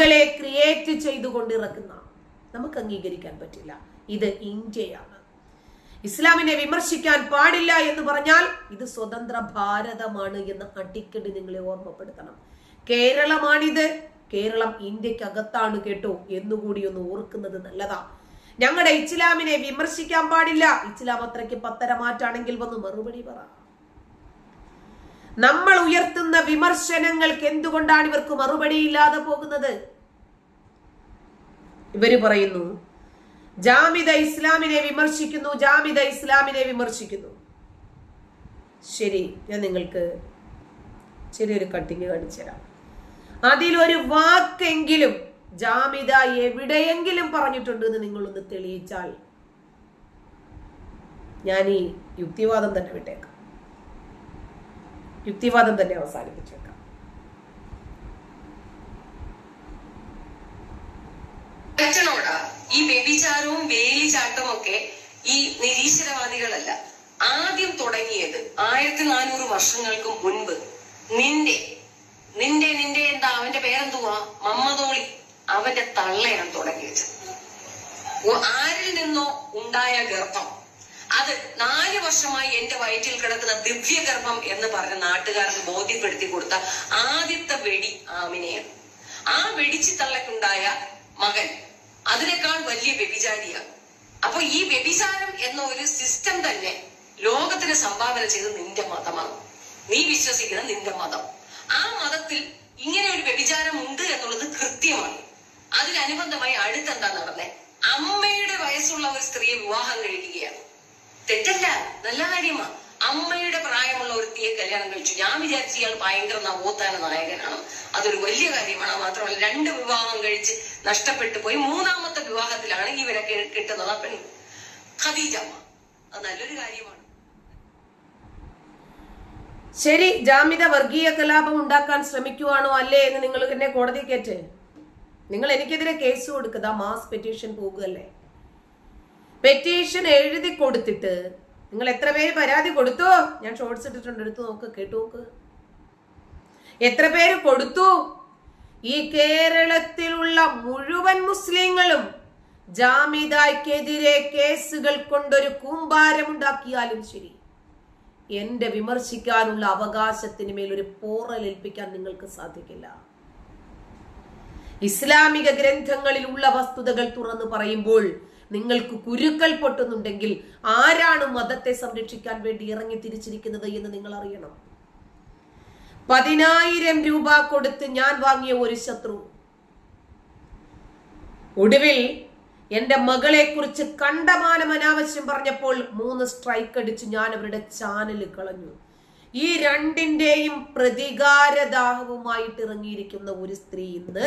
ആളുകളെ ക്രിയേറ്റ് ചെയ്തുകൊണ്ട് ഇറക്കുന്ന നമുക്ക് അംഗീകരിക്കാൻ പറ്റില്ല. ഇത് ഇന്ത്യയാണ്. ഇസ്ലാമിനെ വിമർശിക്കാൻ പാടില്ല എന്ന് പറഞ്ഞാൽ ഇത് സ്വതന്ത്ര ഭാരതമാണ് എന്ന് അടിക്കടി നിങ്ങളെ ഓർമ്മപ്പെടുത്തണം. കേരളമാണിത്. കേരളം ഇന്ത്യക്കകത്താണ് കേട്ടോ. എന്നുകൂടി ഒന്ന് ഓർക്കുന്നത് നല്ലതാ. ഞങ്ങളുടെ ഇസ്ലാമിനെ വിമർശിക്കാൻ പാടില്ല. ഇസ്ലാം അത്രയ്ക്ക് പത്തരമാറ്റാണെങ്കിൽ വന്ന് മറുപടി പറ. നമ്മൾ ഉയർത്തുന്ന വിമർശനങ്ങൾക്ക് എന്തുകൊണ്ടാണ് ഇവർക്ക് മറുപടി ഇല്ലാതെ പോകുന്നത്? ഇവർ പറയുന്നു ജാമിദ ഇസ്ലാമിനെ വിമർശിക്കുന്നു ജാമിദ ഇസ്ലാമിനെ വിമർശിക്കുന്നു. ശരി ഞാൻ നിങ്ങൾക്ക് ചെറിയൊരു കട്ടിങ് കാണിച്ചു തരാം. അതിലൊരു വാക്കെങ്കിലും ജാമിദ എവിടെയെങ്കിലും പറഞ്ഞിട്ടുണ്ട് എന്ന് നിങ്ങളൊന്ന് തെളിയിച്ചാൽ ഞാൻ ഈ യുക്തിവാദം തന്നെ വിട്ടേക്കാം. യുക്തിവാദം തന്നെ അവസാനിപ്പിച്ചേക്കാം ഈ വ്യഭിചാരവും വേലിചാട്ടവും ഒക്കെ ഈ നിരീശ്വരവാദികളല്ല. ആദ്യം തുടങ്ങിയത് ആയിരത്തി നാനൂറ് വർഷങ്ങൾക്ക് മുൻപ്. നിന്റെ നിന്റെ നിന്റെ എന്താ? അവന്റെ പേരെന്തുവാ? മമ്മതോളി. അവന്റെ തള്ളയാണ് തുടങ്ങിയത്. ആരിൽ നിന്നോ ഉണ്ടായ ഗർഭം. അത് നാല് വർഷമായി എന്റെ വയറ്റിൽ കിടക്കുന്ന ദിവ്യഗർഭം എന്ന് പറഞ്ഞ നാട്ടുകാർക്ക് ബോധ്യപ്പെടുത്തി കൊടുത്ത ആദ്യത്തെ വെടി ആമിനെയാണ് ആ വെടിച്ചു തള്ളക്കുണ്ടായ മകൻ അതിനേക്കാൾ വലിയ വ്യഭിചാരിയാണ്. അപ്പൊ ഈ വ്യഭിചാരം എന്ന ഒരു സിസ്റ്റം തന്നെ ലോകത്തിന് സംഭാവന ചെയ്ത് നിന്റെ മതമാണ്. നീ വിശ്വസിക്കുന്ന നിന്റെ മതം. ആ മതത്തിൽ ഇങ്ങനെ ഒരു വ്യഭിചാരം ഉണ്ട് എന്നുള്ളത് കൃത്യമാണ്. അതിനനുബന്ധമായി അടുത്തെന്താ നടന്നേ? അമ്മയുടെ വയസ്സുള്ള ഒരു സ്ത്രീയെ വിവാഹം കഴിക്കുകയാണ്. തെറ്റല്ല നല്ല കാര്യമാ. അമ്മയുടെ പ്രായമുള്ള ഒരുത്തിയെ കല്യാണം കഴിച്ചു. ഞാൻ വിചാരിച്ചു ഇയാൾ ഭയങ്കര നവോത്ഥാന നായകനാണ്. അതൊരു വലിയ കാര്യമാണ്. മാത്രമല്ല രണ്ട് വിവാഹം കഴിച്ച് നഷ്ടപ്പെട്ടു പോയി. മൂന്നാമത്തെ വിവാഹത്തിലാണ് ഇവരെ കിട്ടുന്നത് ആ പെൺ അത് നല്ലൊരു കാര്യമാണ്. ശരി ജാമ്യത വർഗീയ കലാപം ഉണ്ടാക്കാൻ ശ്രമിക്കുവാണോ അല്ലേ എന്ന് നിങ്ങൾ എന്നെ കോടതി കയറ്റ് നിങ്ങൾ എനിക്കെതിരെ കേസ് കൊടുക്കുക മാസ് പെറ്റീഷൻ പോകുകയല്ലേ. പെറ്റീഷൻ എഴുതി കൊടുത്തിട്ട്. നിങ്ങൾ എത്ര പേര് പരാതി കൊടുത്തു? ഞാൻ ഷോർട്സ് ഇട്ടിട്ടുണ്ട് എടുത്തു നോക്ക് കേട്ടു നോക്ക്. എത്ര പേര് കൊടുത്തു? ഈ കേരളത്തിലുള്ള മുഴുവൻ മുസ്ലിങ്ങളും ജാമിദായ്ക്കെതിരെ കേസുകൾ കൊണ്ടൊരു കൂമ്പാരമുണ്ടാക്കിയാലും ശരി. എന്റെ വിമർശിക്കാനുള്ള അവകാശത്തിന് മേൽ ഒരു പോറലേൽപ്പിക്കാൻ നിങ്ങൾക്ക് സാധിക്കില്ല. ഇസ്ലാമിക ഗ്രന്ഥങ്ങളിലുള്ള വസ്തുതകൾ തുറന്നു പറയുമ്പോൾ നിങ്ങൾക്ക് കുരുക്കൽ പൊട്ടുന്നുണ്ടെങ്കിൽ ആരാണ് മതത്തെ സംരക്ഷിക്കാൻ വേണ്ടി ഇറങ്ങി തിരിച്ചിരിക്കുന്നത് എന്ന് നിങ്ങൾ അറിയണം. പതിനായിരം രൂപ കൊടുത്ത് ഞാൻ വാങ്ങിയ ഒരു ശത്രു. ഒടുവിൽ എന്റെ മകളെ കുറിച്ച് കണ്ടമാനം അനാവശ്യം പറഞ്ഞപ്പോൾ മൂന്ന് സ്ട്രൈക്ക് അടിച്ച് ഞാൻ അവരുടെ ചാനൽ കളഞ്ഞു. ഈ രണ്ടിന്റെയും പ്രതികാരദാഹവുമായിട്ട് ഇറങ്ങിയിരിക്കുന്ന ഒരു സ്ത്രീ ഇന്ന്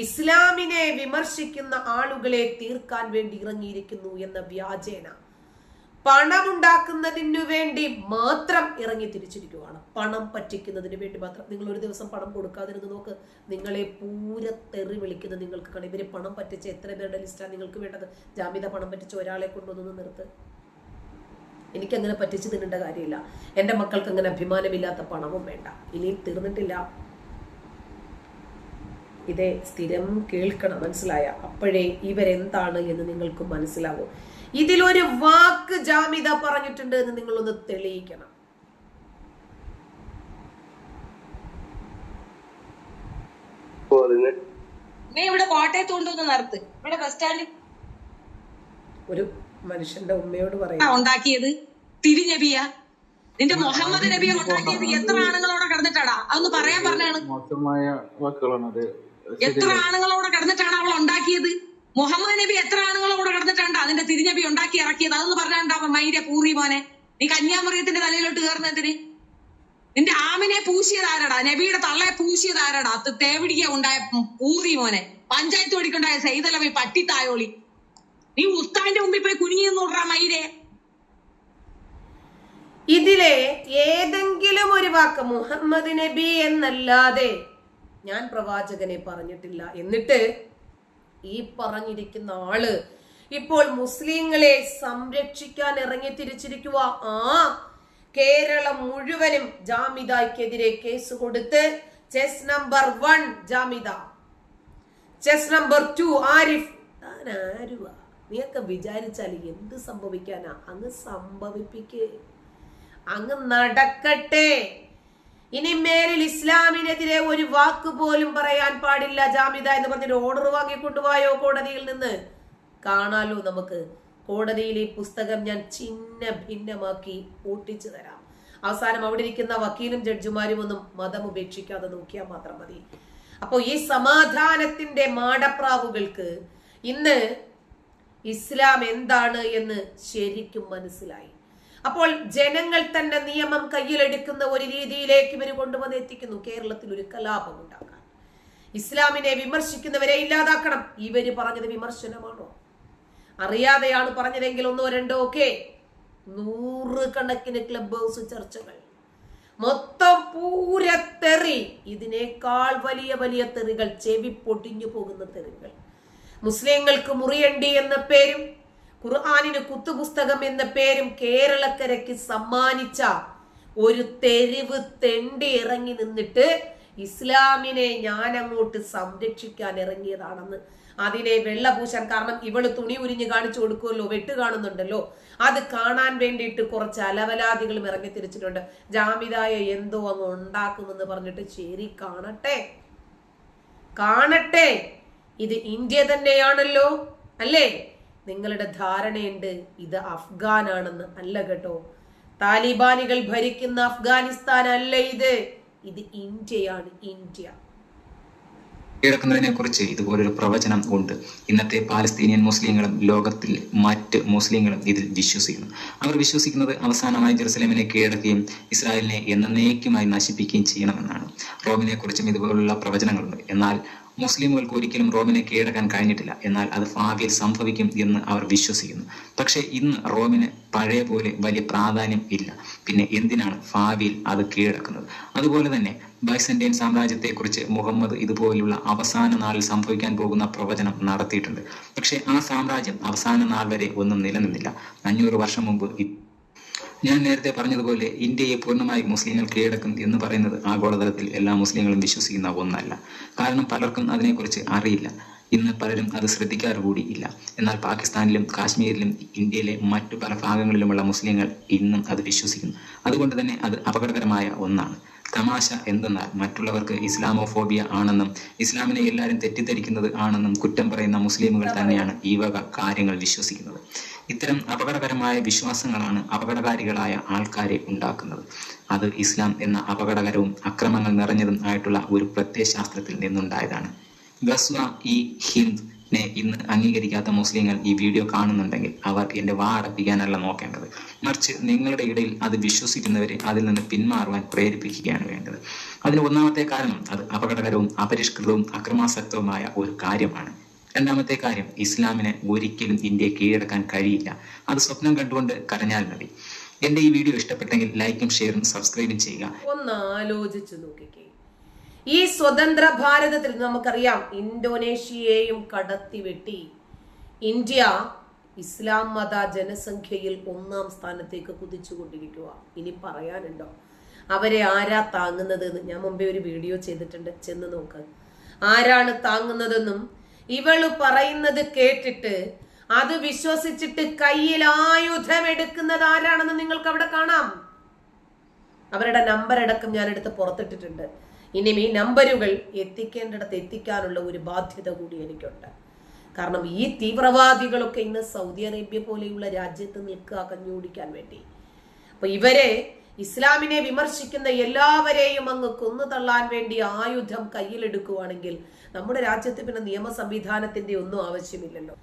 ഇസ്ലാമിനെ വിമർശിക്കുന്ന ആളുകളെ തീർക്കാൻ വേണ്ടി ഇറങ്ങിയിരിക്കുന്നു എന്ന വ്യാജേന. പണമുണ്ടാക്കുന്നതിനു വേണ്ടി മാത്രം ഇറങ്ങി തിരിച്ചിരിക്കുവാണ്. പണം പറ്റിക്കുന്നതിന് വേണ്ടി മാത്രം. നിങ്ങൾ ഒരു ദിവസം പണം കൊടുക്കാതിരുന്ന് നോക്ക്. നിങ്ങളെ പൂര തെറി വിളിക്കുന്നത് നിങ്ങൾക്ക് കാണാം. ഇവർ പണം പറ്റിച്ച എത്ര പേരുടെ ലിസ്റ്റാണ് നിങ്ങൾക്ക് വേണ്ടത്? ജാമ്യത പണം പറ്റിച്ച ഒരാളെ കൊണ്ടുവന്ന് നിർത്ത്. എനിക്കങ്ങനെ പറ്റിച്ചു തിന്നേണ്ട കാര്യമില്ല. എന്റെ മക്കൾക്ക് അങ്ങനെ അഭിമാനമില്ലാത്ത പണവും വേണ്ട. ഇനിയും തീർന്നിട്ടില്ല. ഇതേ സ്ഥിരം കേൾക്കണം മനസ്സിലായ? അപ്പോഴേ ഇവരെന്താണ് എന്ന് നിങ്ങൾക്ക് മനസ്സിലാവും. ഇതിലൊരു വാക്ക് ജാമിത പറഞ്ഞിട്ടുണ്ട് എന്ന് നിങ്ങളൊന്ന് തെളിയിക്കണം. നീ ഇവിടെ കോട്ടയത്ത് കൊണ്ടുവന്ന് നിർത്ത്. ഇവിടെ ബസ് സ്റ്റാൻഡ് ഒരു മനുഷ്യന്റെ ഉമ്മയോട് പറയാം. ഉണ്ടാക്കിയത് തിരിനബിയ. നിന്റെ മുഹമ്മദ് നബിയെ ഉണ്ടാക്കിയത് എത്ര ആണുങ്ങളോടെ കിടന്നിട്ടാടാ? അതൊന്ന് പറയാൻ പറഞ്ഞാണ്. മോശമായ വാക്കുകളാണ് അത്. എത്ര ആണുങ്ങളോട് കിടന്നിട്ടാണ് അവൾ ഉണ്ടാക്കിയത്? മുഹമ്മദ് നബി എത്ര ആണുങ്ങളോട് കിടന്നിട്ടുണ്ട് അതിന്റെ തിരിഞ്ഞബി ഉണ്ടാക്കി ഇറക്കിയത്? അതൊന്ന് പറഞ്ഞാണ്ടാ മൈര പൂറി മോനെ? നീ കന്യാമറിയത്തിന്റെ തലയിലോട്ട് കയറുന്നതിന് നിന്റെ ആമിനെ പൂശിയത് ആരാടാ? നബിയുടെ തള്ളയെ പൂശിയത് ആരാടാ? അത് തേവിടിക്ക ഉണ്ടായ പൂറി മോനെ. പഞ്ചായത്ത് ഓടിക്കുണ്ടായ സൈതലവി പട്ടിത്തായോളി. നീ ഉസ്താന്റെ മുമ്പിൽ പോയി കുനിഞ്ഞു നോടാ മൈരെ. ഇതിലെ ഏതെങ്കിലും ഒരു വാക്ക് മുഹമ്മദ് നബി എന്നല്ലാതെ ഞാൻ പ്രവാചകനെ പറഞ്ഞിട്ടില്ല. എന്നിട്ട് ഈ പറഞ്ഞിരിക്കുന്ന ആൾ ഇപ്പോൾ മുസ്ലിങ്ങളെ സംരക്ഷിക്കാൻ ഇറങ്ങി തിരിച്ചിരിക്കുക ആ കേരളം മുഴുവനും ജാമിദയ്ക്കെതിരെ കേസ് കൊടുത്ത് chest number one Jamida. Chest number two Arif. താൻ ആരുവാ? നീയൊക്കെ വിചാരിച്ചാൽ എന്ത് സംഭവിക്കാനാ? അങ്ങ് സംഭവിപ്പിക്കേ. അങ്ങ് നടക്കട്ടെ. ഇനി മേലിൽ ഇസ്ലാമിനെതിരെ ഒരു വാക്ക് പോലും പറയാൻ പാടില്ല ജാമിദ എന്ന് പറഞ്ഞൊരു ഓർഡർ വാങ്ങിക്കൊണ്ടുപോയോ കോടതിയിൽ നിന്ന്? കാണാലോ നമുക്ക്. കോടതിയിൽ ഈ പുസ്തകം ഞാൻ ചിന്ന ഭിന്നമാക്കി ഒട്ടിച്ചു തരാം. അവസാനം അവിടെ ഇരിക്കുന്ന വക്കീലും ജഡ്ജിമാരും ഒന്നും മതം ഉപേക്ഷിക്കാതെ നോക്കിയാൽ മാത്രം മതി. അപ്പോൾ ഈ സമാധാനത്തിന്റെ മാടപ്രാവുകൾക്ക് ഇന്ന് ഇസ്ലാം എന്താണ് എന്ന് ശരിക്കും മനസ്സിലായി. അപ്പോൾ ജനങ്ങൾ തന്നെ നിയമം കയ്യിലെടുക്കുന്ന ഒരു രീതിയിലേക്ക് ഇവർ കൊണ്ടുവന്ന് എത്തിക്കുന്നു. കേരളത്തിൽ ഒരു കലാപം ഉണ്ടാക്കാൻ. ഇസ്ലാമിനെ വിമർശിക്കുന്നവരെ ഇല്ലാതാക്കണം. ഇവർ പറഞ്ഞത് വിമർശനമാണോ? അറിയാതെയാണ് പറഞ്ഞതെങ്കിൽ ഒന്നോ രണ്ടോ ഒക്കെ. നൂറുകണക്കിന് ക്ലബ് ഹൗസ് ചർച്ചകൾ. മൊത്തം പൂരത്തെറി ഇതിനേക്കാൾ വലിയ വലിയ തെറികൾ. ചെവി പൊടിഞ്ഞു പോകുന്ന തെറികൾ. മുസ്ലിങ്ങൾക്ക് മുറിയണ്ടി എന്ന പേരും ഖുർആാനിന് കുത്തുപുസ്തകം എന്ന പേരും കേരളക്കരയ്ക്ക് സമ്മാനിച്ച ഒരു തെരുവ് തെണ്ടി ഇറങ്ങി നിന്നിട്ട് ഇസ്ലാമിനെ ഞാൻ അങ്ങോട്ട് സംരക്ഷിക്കാൻ ഇറങ്ങിയതാണെന്ന്. അതിനെ വെള്ളപൂശാൻ കാരണം ഇവൾ തുണി ഉരിഞ്ഞ് കാണിച്ചു കൊടുക്കുമല്ലോ വെട്ട് കാണുന്നുണ്ടല്ലോ. അത് കാണാൻ വേണ്ടിയിട്ട് കുറച്ച് അലവലാദികളും ഇറങ്ങി തിരിച്ചിട്ടുണ്ട്. ജാമിതായ എന്തോ അങ്ങ് ഉണ്ടാക്കുമെന്ന് പറഞ്ഞിട്ട് ശരി കാണട്ടെ. കാണട്ടെ. ഇത് ഇന്ത്യ തന്നെയാണല്ലോ അല്ലേ? നിങ്ങളുടെ ധാരണയുണ്ട് ഇത് അഫ്ഗാനാണെന്ന് അല്ല കേട്ടോ. താലിബാനികൾ ഭരിക്കുന്ന അഫ്ഗാനിസ്ഥാൻ അല്ല ഇത്. ഇത് ഇന്ത്യയാണ് ഇന്ത്യ. കിടക്കുന്നതിനെ കുറിച്ച് ഇതുപോലൊരു പ്രവചനം ഉണ്ട്. ഇന്നത്തെ പാലസ്തീനിയൻ മുസ്ലിങ്ങളും ലോകത്തിൽ മറ്റ് മുസ്ലിങ്ങളും ഇതിൽ വിശ്വസിക്കുന്നു. അവർ വിശ്വസിക്കുന്നത് അവസാനമായി ജെറുസലേമിനെ കീഴടക്കുകയും ഇസ്രായേലിനെ എന്നേക്കുമായി നശിപ്പിക്കുകയും ചെയ്യണമെന്നാണ്. റോമിനെ കുറിച്ചും ഇതുപോലുള്ള പ്രവചനങ്ങളുണ്ട്. എന്നാൽ മുസ്ലിമുകൾക്ക് ഒരിക്കലും റോമിനെ കീഴടക്കാൻ കഴിഞ്ഞിട്ടില്ല. എന്നാൽ അത് ഭാവിയിൽ സംഭവിക്കും എന്ന് അവർ വിശ്വസിക്കുന്നു. പക്ഷേ ഇന്ന് റോമിന് പഴയ പോലെ വലിയ പ്രാധാന്യം ഇല്ല. പിന്നെ എന്തിനാണ് ഭാവിയിൽ അത് കീഴടക്കുന്നത്? അതുപോലെ തന്നെ ബൈസന്റൈൻ സാമ്രാജ്യത്തെക്കുറിച്ച് മുഹമ്മദ് ഇതുപോലുള്ള അവസാന നാളിൽ സംഭവിക്കാൻ പോകുന്ന പ്രവചനം നടത്തിയിട്ടുണ്ട്. പക്ഷേ ആ സാമ്രാജ്യം അവസാന നാൾ വരെ ഒന്നും നിലനിന്നില്ല. അഞ്ഞൂറ് വർഷം മുമ്പ് ഞാൻ നേരത്തെ പറഞ്ഞതുപോലെ ഇന്ത്യയെ പൂർണമായി മുസ്ലിങ്ങൾ കീഴടക്കും എന്ന് പറയുന്നത് ആഗോളതലത്തിൽ എല്ലാ മുസ്ലിങ്ങളും വിശ്വസിക്കുന്ന ഒന്നല്ല. കാരണം പലർക്കും അതിനെക്കുറിച്ച് അറിയില്ല. ഇന്ന് പലരും അത് ശ്രദ്ധിക്കാറ് കൂടിയില്ല എന്നാൽ പാകിസ്ഥാനിലും കാശ്മീരിലും ഇന്ത്യയിലെ മറ്റു പല ഭാഗങ്ങളിലുമുള്ള മുസ്ലിങ്ങൾ ഇന്നും അത് വിശ്വസിക്കുന്നു. അതുകൊണ്ട് തന്നെ അത് അപകടകരമായ ഒന്നാണ്. തമാശ എന്തെന്നാൽ മറ്റുള്ളവർക്ക് ഇസ്ലാമോഫോബിയ ആണെന്നും ഇസ്ലാമിനെ എല്ലാവരും തെറ്റിദ്ധരിക്കുന്നത് ആണെന്നും കുറ്റം പറയുന്ന മുസ്ലിമുകൾ തന്നെയാണ് ഈ വക കാര്യങ്ങൾ വിശ്വസിക്കുന്നത്. ഇത്തരം അപകടകരമായ വിശ്വാസങ്ങളാണ് അപകടകാരികളായ ആൾക്കാരെ ഉണ്ടാക്കുന്നത്. അത് ഇസ്ലാം എന്ന അപകടകരവും അക്രമങ്ങൾ നിറഞ്ഞതും ആയിട്ടുള്ള ഒരു പ്രത്യയശാസ്ത്രത്തിൽ നിന്നുണ്ടായതാണ്. ഗസ്വ ഇ ഹിന്ദ് ഇന്ന് അംഗീകരിക്കാത്ത മുസ്ലിങ്ങൾ ഈ വീഡിയോ കാണുന്നുണ്ടെങ്കിൽ അവർ എന്റെ വാ അടപ്പിക്കാനല്ല നോക്കേണ്ടത്. മറിച്ച് നിങ്ങളുടെ ഇടയിൽ അത് വിശ്വസിക്കുന്നവരെ അതിൽ നിന്ന് പിന്മാറുവാൻ പ്രേരിപ്പിക്കുകയാണ് വേണ്ടത്. അതിന് ഒന്നാമത്തെ കാരണം അത് അപകടകരവും അപരിഷ്കൃതവും അക്രമാസക്തവുമായ ഒരു കാര്യമാണ്. രണ്ടാമത്തെ കാര്യം ഇസ്ലാമിന് ഒരിക്കലും ഇന്ത്യയെ കീഴടക്കാൻ കഴിയില്ല. അത് സ്വപ്നം കണ്ടുകൊണ്ട് കരഞ്ഞാൽ മതി. എന്റെ ഈ വീഡിയോ ഇഷ്ടപ്പെട്ടെങ്കിൽ ലൈക്കും ഷെയറും സബ്സ്ക്രൈബും ചെയ്യുക. ഒന്ന് ആലോചിച്ചു നോക്കിക്കേ. ഈ സ്വതന്ത്ര ഭാരതത്തിൽ നമുക്കറിയാം ഇന്തോനേഷ്യയെയും കടത്തി വെട്ടി ഇന്ത്യ ഇസ്ലാം മത ജനസംഖ്യയിൽ ഒന്നാം സ്ഥാനത്തേക്ക് കുതിച്ചുകൊണ്ടിരിക്കുക ഇനി പറയാനുണ്ടോ? അവരെ ആരാ താങ്ങുന്നത് എന്ന് ഞാൻ മുമ്പേ ഒരു വീഡിയോ ചെയ്തിട്ടുണ്ട്. ചെന്ന് നോക്ക്. ആരാണ് താങ്ങുന്നതെന്നും ഇവൾ പറയുന്നത് കേട്ടിട്ട് അത് വിശ്വസിച്ചിട്ട് കയ്യിൽ ആയുധം എടുക്കുന്നത് ആരാണെന്ന് നിങ്ങൾക്ക് അവിടെ കാണാം? അവരുടെ നമ്പർ അടക്കം ഞാൻ എടുത്ത് പുറത്തിട്ടിട്ടുണ്ട്. ഇനിയും ഈ നമ്പറുകൾ എത്തിക്കേണ്ടിടത്ത് എത്തിക്കാനുള്ള ഒരു ബാധ്യത കൂടി എനിക്കുണ്ട്. കാരണം ഈ തീവ്രവാദികളൊക്കെ ഇന്ന് സൗദി അറേബ്യ പോലെയുള്ള രാജ്യത്ത് നിൽക്കുക കഞ്ഞുപിടിക്കാൻ വേണ്ടി. അപ്പൊ ഇവരെ ഇസ്ലാമിനെ വിമർശിക്കുന്ന എല്ലാവരെയും അങ്ങ് കൊന്നു തള്ളാൻ വേണ്ടി ആയുധം കയ്യിലെടുക്കുവാണെങ്കിൽ നമ്മുടെ രാജ്യത്ത് പിന്നെ നിയമ സംവിധാനത്തിന്റെ ഒന്നും ആവശ്യമില്ലല്ലോ.